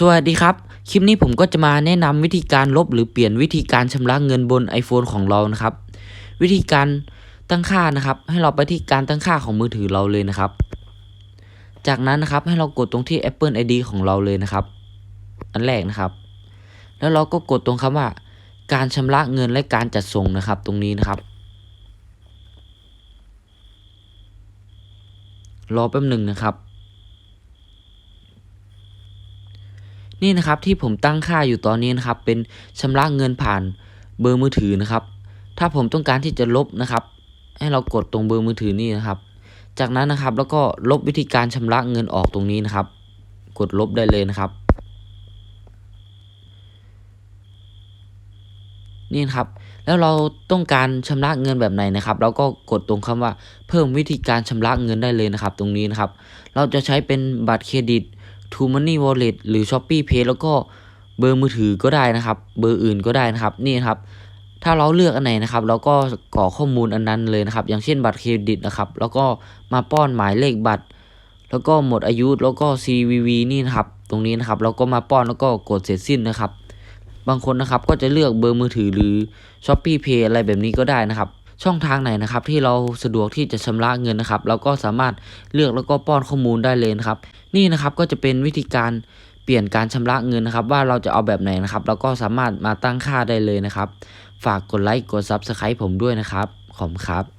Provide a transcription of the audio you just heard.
สวัสดีครับ คลิปนี้ผมก็จะมาแนะนำวิธีการลบหรือเปลี่ยนวิธีการชำระเงินบน iPhone ของเรานะครับ วิธีการตั้งค่านะครับ ให้เราไปที่การตั้งค่าของมือถือเราเลยนะครับ จากนั้นนะครับให้เรากดตรงที่ Apple ID ของเราเลยนะครับ อันแรกนะครับ แล้วเราก็กดตรงคำว่า การชำระเงินและการจัดส่งนะครับ ตรงนี้นะครับ รอแป๊บหนึ่งนะครับ นี่นะครับที่ผมตั้งค่าอยู่ตอนนี้นะครับ เป็นชำระเงินผ่านเบอร์มือถือนะครับ ถ้าผมต้องการที่จะลบนะครับ ให้เรากดตรงเบอร์มือถือนี่นะครับ จากนั้นนะครับแล้วก็ลบวิธีการชำระเงินออกตรงนี้นะครับ กดลบได้เลยนะครับ นี่นะครับแล้วเราต้องการชำระเงินแบบไหนนะครับเราก็กดตรงคำว่าเพิ่มวิธีการชำระเงินได้เลยนะครับ ตรงนี้นะครับ เราจะใช้เป็นบัตรเครดิต t o Money Wallet หรือ Shopee Pay แล้วก็เบอร์มือถือก็ได้นะครับ เบอร์อื่นก็ได้นะครับนี่ครับ ถ้าเราเลือกอันไหนนะครับเราก็กรอกข้อมูลอันนั้นเลยนะครับ อย่างเช่นบัตรเครดิตนะครับ แล้วก็มาป้อนหมายเลขบัตร แล้วก็หมดอายุแล้วก็ CVV นี่นะครับ ตรงนี้นะครับ เราก็มาป้อนแล้วก็กดเสร็จสิ้นนะครับ บางคนนะครับก็จะเลือกเบอร์มือถือหรือ Shopee Pay อะไรแบบนี้ก็ได้นะครับ ช่องทางไหนนะครับ ที่เราสะดวกที่จะชำระเงินนะครับเราก็สามารถเลือกแล้วก็ป้อนข้อมูลได้เลยนะครับ นี่นะครับก็จะเป็นวิธีการเปลี่ยนการชำระเงินนะครับ ว่าเราจะเอาแบบไหนนะครับเราก็สามารถมาตั้งค่าได้เลยนะครับ ฝากกดไลค์กด Subscribe ผมด้วยนะครับขอบคุณครับ